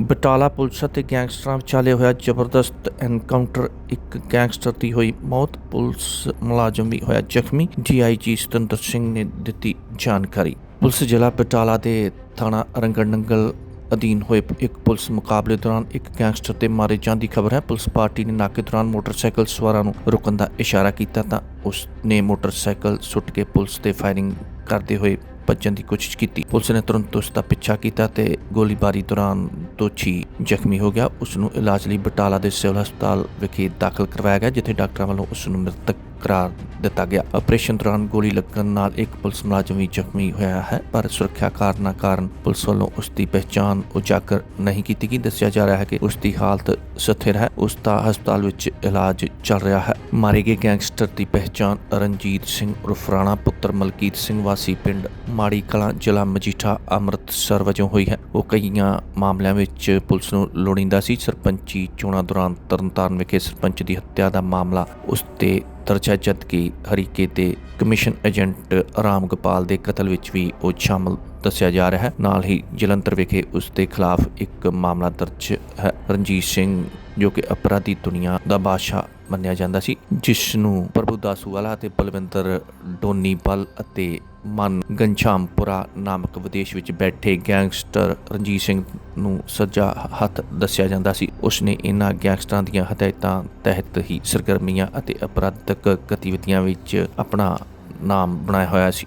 Batala police ਅਤੇ ਗੈਂਗਸਟਰਾਂ ਵਿਚਾਲੇ ਹੋਇਆ ਜ਼ਬਰਦਸਤ ਐਨਕਾਊਂਟਰ ਇੱਕ ਗੈਂਗਸਟਰ ਦੀ ਹੋਈ ਮੌਤ। ਪੁਲਿਸ ਮੁਲਾਜ਼ਮ ਵੀ ਹੋਇਆ ਜ਼ਖਮੀ। ਡੀਆਈਜੀ ਸਤਿੰਦਰ ਸਿੰਘ ਨੇ ਦਿੱਤੀ ਜਾਣਕਾਰੀ। ਪੁਲਿਸ ਜ਼ਿਲ੍ਹਾ ਬਟਾਲਾ ਦੇ ਥਾਣਾ ਰੰਗੜ ਨੰਗਲ ਅਧੀਨ ਹੋਏ ਇੱਕ ਪੁਲਿਸ ਮੁਕਾਬਲੇ ਦੌਰਾਨ ਇੱਕ ਗੈਂਗਸਟਰ ਦੇ ਮਾਰੇ ਜਾਣ ਦੀ ਖਬਰ ਹੈ। ਪੁਲਿਸ ਪਾਰਟੀ ਨੇ ਨਾਕੇ ਦੌਰਾਨ ਮੋਟਰਸਾਈਕਲ ਸਵਾਰਾਂ ਨੂੰ ਰੁਕਣ ਦਾ ਇਸ਼ਾਰਾ ਕੀਤਾ ਤਾਂ ਉਸ ਨੇ ਮੋਟਰਸਾਈਕਲ ਸੁੱਟ ਕੇ ਪੁਲਿਸ ਤੇ ਫਾਇਰਿੰਗ ਕਰਦੇ ਹੋਏ ਭੱਜਣ ਦੀ ਕੋਸ਼ਿਸ਼ ਕੀਤੀ। ਪੁਲਿਸ ਨੇ ਤੁਰੰਤ ਉਸ ਦਾ ਪਿੱਛਾ ਕੀਤਾ ਤੇ ਗੋਲੀਬਾਰੀ ਦੌਰਾਨ ਦੋਸ਼ੀ ਜ਼ਖਮੀ ਹੋ ਗਿਆ। ਉਸ ਨੂੰ ਇਲਾਜ ਲਈ ਬਟਾਲਾ ਦੇ ਸਿਵਲ ਹਸਪਤਾਲ ਵਿਖੇ ਦਾਖਲ ਕਰਵਾਇਆ ਗਿਆ, ਜਿੱਥੇ ਡਾਕਟਰਾਂ ਵੱਲੋਂ ਉਸ ਨੂੰ ਮ੍ਰਿਤਕ ਕਰਾਰ ਦਿੱਤਾ ਗਿਆ। ਆਪਰੇਸ਼ਨ ਦੌਰਾਨ ਗੋਲੀ ਲੱਗਣ ਨਾਲ ਇੱਕ ਪੁਲਿਸ ਮੁਲਾਜ਼ਮ ਵੀ ਜ਼ਖਮੀ ਹੋਇਆ ਹੈ, ਪਰ ਸੁਰੱਖਿਆ ਕਾਰਨਾਂ ਕਾਰਨ ਪੁਲਿਸ ਵੱਲੋਂ ਉਸ ਦੀ ਪਛਾਣ ਉਜਾਗਰ ਨਹੀਂ ਕੀਤੀ ਗਈ। ਦੱਸਿਆ ਜਾ ਰਿਹਾ ਹੈ ਕਿ ਉਸ ਦੀ ਹਾਲਤ ਸਥਿਰ ਹੈ, ਉਸ ਦਾ ਹਸਪਤਾਲ ਵਿੱਚ ਇਲਾਜ ਚੱਲ ਰਿਹਾ ਹੈ। ਮਾਰੇ ਗਏ ਗੈਂਗਸਟਰ ਦੀ ਪਛਾਣ ਰਣਜੀਤ ਸਿੰਘ ਉਰਫ ਪੁੱਤਰ ਮਲਕੀਤ ਸਿੰਘ ਵਾਸੀ ਪਿੰਡ ਮਾੜੀ ਕਲਾਂ, ਜ਼ਿਲ੍ਹਾ ਮਜੀਠਾ, ਅੰਮ੍ਰਿਤਸਰ ਵਜੋਂ ਹੋਈ ਹੈ। ਉਹ ਕਈਆਂ ਮਾਮਲਿਆਂ ਵਿੱਚ ਪੁਲਿਸ ਨੂੰ ਲੋੜੀਂਦਾ ਸੀ। ਸਰਪੰਚੀ ਚੋਣਾਂ ਦੌਰਾਨ ਤਰਨਤਾਰਨ ਵਿਖੇ ਸਰਪੰਚ ਦੀ ਹੱਤਿਆ ਦਾ ਮਾਮਲਾ ਉਸ ਤੇ ਦਰਜ ਹੈ ਜਦਕਿ ਹਰੀਕੇ ਦੇ ਕਮਿਸ਼ਨ ਏਜੰਟ ਰਾਮ ਗੋਪਾਲ ਦੇ ਕਤਲ ਵਿੱਚ ਵੀ ਉਹ ਸ਼ਾਮਲ ਦੱਸਿਆ ਜਾ ਰਿਹਾ ਹੈ। ਨਾਲ ਹੀ ਜਲੰਧਰ ਵਿਖੇ ਉਸ ਦੇ ਖਿਲਾਫ ਇੱਕ ਮਾਮਲਾ ਦਰਜ ਹੈ। ਰਣਜੀਤ ਸਿੰਘ, ਜੋ ਕਿ ਅਪਰਾਧੀ ਦੁਨੀਆ ਦਾ ਬਾਦਸ਼ਾਹ ਮੰਨਿਆ ਜਾਂਦਾ ਸੀ, ਜਿਸ ਨੂੰ ਪ੍ਰਭੂ ਦਾਸੂਵਾਲਾ ਅਤੇ ਬਲਵਿੰਦਰ ਡੋਨੀਪਲ ਅਤੇ ਮਨ ਗੰਛਾਮਪੁਰਾ ਨਾਮਕ ਵਿਦੇਸ਼ ਵਿੱਚ ਬੈਠੇ ਗੈਂਗਸਟਰ ਰਣਜੀਤ ਸਿੰਘ ਨੂੰ ਸੱਜਾ ਹੱਥ ਦੱਸਿਆ ਜਾਂਦਾ ਸੀ। ਉਸ ਨੇ ਇਹਨਾਂ ਗੈਂਗਸਟਰਾਂ ਦੀਆਂ ਹਦਾਇਤਾਂ ਤਹਿਤ ਹੀ ਸਰਗਰਮੀਆਂ ਅਤੇ ਅਪਰਾਧਕ ਗਤੀਵਿਧੀਆਂ ਵਿੱਚ ਆਪਣਾ ਨਾਮ ਬਣਾਇਆ ਹੋਇਆ ਸੀ।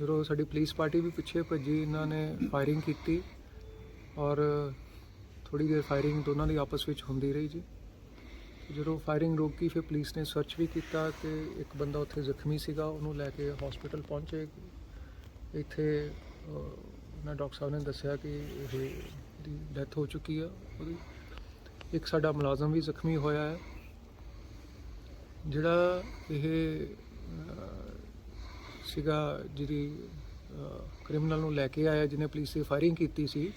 ਜਦੋਂ ਸਾਡੀ ਪੁਲਿਸ ਪਾਰਟੀ ਵੀ ਪਿੱਛੇ ਭੱਜੀ ਇਹਨਾਂ ਨੇ ਫਾਇਰਿੰਗ ਕੀਤੀ ਔਰ ਥੋੜੀ ਦੇਰ ਫਾਇਰਿੰਗ ਦੋਨਾਂ ਦੀ ਆਪਸ ਵਿੱਚ ਹੁੰਦੀ ਰਹੀ ਜੀ। ਜਦੋਂ ਫਾਇਰਿੰਗ ਰੋਕੀ ਫਿਰ ਪੁਲਿਸ ਨੇ ਸਰਚ ਵੀ ਕੀਤਾ ਤੇ ਇੱਕ ਬੰਦਾ ਉੱਥੇ ਜ਼ਖਮੀ ਸੀਗਾ ਉਹਨੂੰ ਲੈ ਕੇ ਹਸਪੀਟਲ ਪਹੁੰਚੇ। ਇੱਥੇ ਅਹ, ਡਾਕਟਰ ਸਾਹਿਬ ਨੇ ਦੱਸਿਆ ਕਿ ਇਹ ਦੀ ਡੈਥ ਹੋ ਚੁੱਕੀ ਆ ਉਹਦੀ। ਇੱਕ ਸਾਡਾ ਮੁਲਾਜ਼ਮ ਵੀ ਜ਼ਖਮੀ ਹੋਇਆ ਹੈ। ਜਿਹੜਾ ਇਹ ਸੀਗਾ ਜਿਹਦੀ ਕ੍ਰਿਮੀਨਲ ਨੂੰ ਲੈ ਕੇ ਆਇਆ, ਜਿਹਨੇ ਪੁਲਿਸ ਤੇ ਫਾਇਰਿੰਗ ਕੀਤੀ ਸੀ।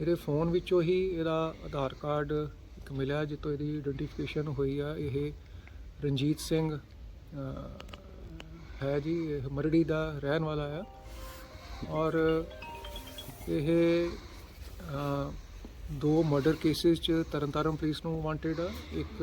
ਇਹਦੇ ਫੋਨ ਵਿੱਚੋਂ ਹੀ ਇਹਦਾ ਆਧਾਰ ਕਾਰਡ ਇੱਕ ਮਿਲਿਆ ਜਿੱਤੋਂ ਇਹਦੀ ਆਇਡੈਂਟੀਫਿਕੇਸ਼ਨ ਹੋਈ ਆ। ਇਹ ਰਣਜੀਤ ਸਿੰਘ ਹੈ ਜੀ, ਇਹ ਮਰੜੀ ਦਾ ਰਹਿਣ ਵਾਲਾ ਆ। ਔਰ ਇਹ ਦੋ ਮਰਡਰ ਕੇਸਿਸ ਚ ਤਰਨਤਾਰਨ ਪੁਲਿਸ ਨੂੰ ਵਾਂਟਡ ਆ। ਇੱਕ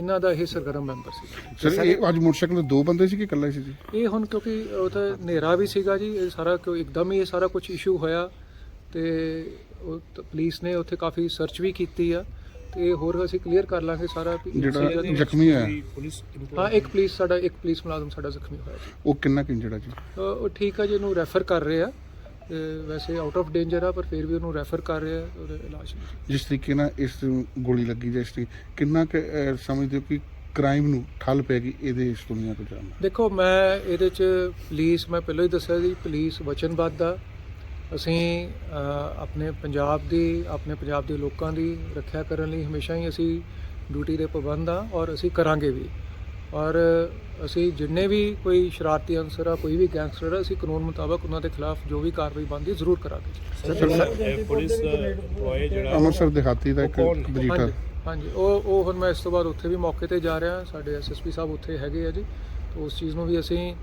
ਇਹਨਾਂ ਦਾ ਇਹ ਸਰਗਰਮ ਮੈਂਬਰ ਸੀ। ਸਰ ਇਹ ਅੱਜ ਮੋਟਰਸਾਈਕਲ ਤੇ ਦੋ ਬੰਦੇ ਸੀ ਕਿ ਇਕੱਲਾ ਸੀ ਜੀ? ਇਹ ਹੁਣ ਕਿਉਂਕਿ ਉਥੇ ਹਨੇਰਾ ਵੀ ਸੀਗਾ ਜੀ ਇਹ ਸਾਰਾ ਕਿਉਂ ਇੱਕਦਮ ਹੀ ਇਹ ਸਾਰਾ ਕੁਝ ਇਸ਼ੂ ਹੋਇਆ ਤੇ ਉਹ ਤ- ਪੁਲਿਸ ਨੇ ਉੱਥੇ ਕਾਫੀ ਸਰਚ ਵੀ ਕੀਤੀ ਆ ਤੇ ਹੋਰ ਅਸੀਂ ਕਲੀਅਰ ਕਰ ਲਾਂਗੇ ਸਾਰਾ ਵੀ ਜਿਹੜਾ incident- ਜ਼ਖਮੀ ਹੋਇਆ। ਹਾਂ ਇੱਕ ਪੁਲਿਸ ਸਾਡਾ ਇੱਕ ਪੁਲਿਸ ਮੁਲਾਜ਼ਮ ਸਾਡਾ ਜ਼ਖਮੀ ਹੋਇਆ ਜੀ। ਉਹ ਕਿੰਨਾ ਕਿ ਇੰਜਰਡ ਜੀ? ਅ, ਉਹ ਠੀਕ ਆ ਜੀ ਇਹਨੂੰ ਰੈਫਰ ਕਰ ਰਹੇ ਆ। ਤੇ ਵੈਸੇ ਆਊਟ ਆਫ ਡੇਂਜਰ ਆ ਪਰ ਫਿਰ ਵੀ ਉਹਨੂੰ ਰੈਫਰ ਕਰ ਰਹੇ ਉਹਦੇ ਇਲਾਜ ਲਈ ਜਿਸ ਤਰੀਕੇ ਨਾਲ ਇਸ ਗੋਲੀ ਲੱਗੀ ਜਾਂ ਇਸ ਦੀ ਕਿੰਨਾ ਕਿ ਸਮਝਦੇ ਹੋ ਕਿ ਕ੍ਰਾਈਮ ਨੂੰ ਠੱਲ ਪੈਗੀ ਇਹਦੇ ਇਸ ਦੁਨੀਆ ਤੋਂ ਜਾਣ ਦੇਖੋ ਮੈਂ ਇਹਦੇ ਚ ਪੁਲਿਸ ਮੈਂ ਪਹਿਲਾਂ ਹੀ ਦੱਸਿਆ ਜੀ ਪੁਲਿਸ ਵਚਨਬੱਧ ਆ। ਅਸੀਂ ਆਪਣੇ ਪੰਜਾਬ ਦੀ ਆਪਣੇ ਪੰਜਾਬ ਦੇ ਲੋਕਾਂ ਦੀ ਰੱਖਿਆ ਕਰਨ ਲਈ ਹਮੇਸ਼ਾ ਹੀ ਅਸੀਂ ਡਿਊਟੀ ਦੇ ਪਾਬੰਦ ਆ ਔਰ ਅਸੀਂ ਕਰਾਂਗੇ ਵੀ। ਔਰ ਅਸੀਂ ਜਿੰਨੇ ਵੀ ਕੋਈ ਸ਼ਰਾਰਤੀ ਅਨਸਰ ਆ ਕੋਈ ਵੀ ਗੈਂਗਸਟਰ ਆ ਅਸੀਂ ਕਾਨੂੰਨ ਮੁਤਾਬਕ ਉਹਨਾਂ ਦੇ ਖਿਲਾਫ ਜੋ ਵੀ ਕਾਰਵਾਈ ਬਣਦੀ ਜ਼ਰੂਰ ਕਰਾਂਗੇ। ਪੁਲਿਸ employee ਜਿਹੜਾ ਅੰਮ੍ਰਿਤਸਰ ਦਿਹਾਤੀ ਦਾ ਇੱਕ? ਵਜੀਠਾ ਹਾਂਜੀ ਹਾਂਜੀ ਉਹ ਉਹ ਹੁਣ ਮੈਂ ਇਸ ਤੋਂ ਬਾਅਦ ਉੱਥੇ ਵੀ ਮੌਕੇ ਤੇ ਜਾ ਰਿਹਾ ਸਾਡੇ ਐਸਐਸਪੀ ਸਾਹਿਬ ਉੱਥੇ ਹੈਗੇ ਆ ਜੀ। ਤਾਂ ਉਸ ਚੀਜ਼ ਨੂੰ ਵੀ ਅਸੀਂ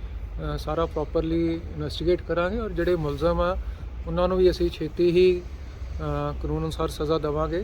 ਸਾਰਾ ਪ੍ਰੋਪਰਲੀ ਇਨਵੈਸਟੀਗੇਟ ਕਰਾਂਗੇ ਔਰ ਜਿਹੜੇ ਮੁਲਜ਼ਮ ਆ ਉਹਨਾਂ ਨੂੰ ਵੀ ਅਸੀਂ ਛੇਤੀ ਹੀ ਕਾਨੂੰਨ ਅਨੁਸਾਰ ਸਜ਼ਾ ਦੇਵਾਂਗੇ।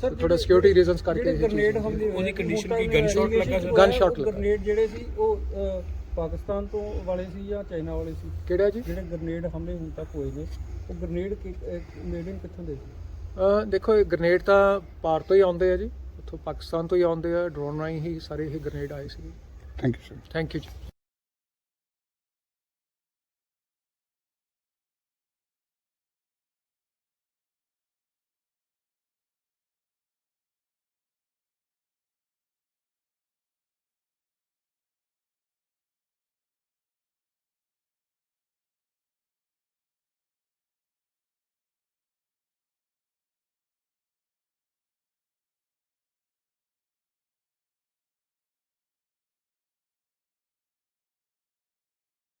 ਸਰ ਥੋੜਾ ਸਿਕਿਉਰਿਟੀ ਰੀਜ਼ਨਸ ਕਰਕੇ ਇਹ ਗ੍ਰਨੇਡ ਉਹਦੀ condition ਕੀ, gun shot ਲੱਗਾ ਸਰ? Gun shot ਲੱਗਾ। ਗ੍ਰਨੇਡ ਜਿਹੜੇ ਸੀ ਉਹ ਪਾਕਿਸਤਾਨ ਤੋਂ ਵਾਲੇ ਸੀ ਜਾਂ ਚਾਈਨਾ ਵਾਲੇ ਸੀ? ਕਿਹੜਾ ਜੀ? ਜਿਹੜੇ ਗ੍ਰਨੇਡ ਹਮਲੇ ਹੁਣ ਤੱਕ ਹੋਏ ਨੇ ਉਹ ਗ੍ਰਨੇਡ ਮੇਡ ਇਨ ਕਿੱਥੋਂ ਦੇ ਸੀ? ਅਹ ਦੇਖੋ ਇਹ ਗ੍ਰਨੇਡ ਤਾਂ ਪਾਰ ਤੋਂ ਹੀ ਆਉਂਦੇ ਆ ਜੀ। ਉੱਥੋਂ ਪਾਕਿਸਤਾਨ ਤੋਂ ਹੀ ਆਉਂਦੇ ਆ। ਡਰੋਨ ਰਾਹੀਂ ਹੀ ਸਾਰੇ ਇਹ ਗ੍ਰਨੇਡ ਆਏ ਸੀ thank you sir thank you ਜੀ।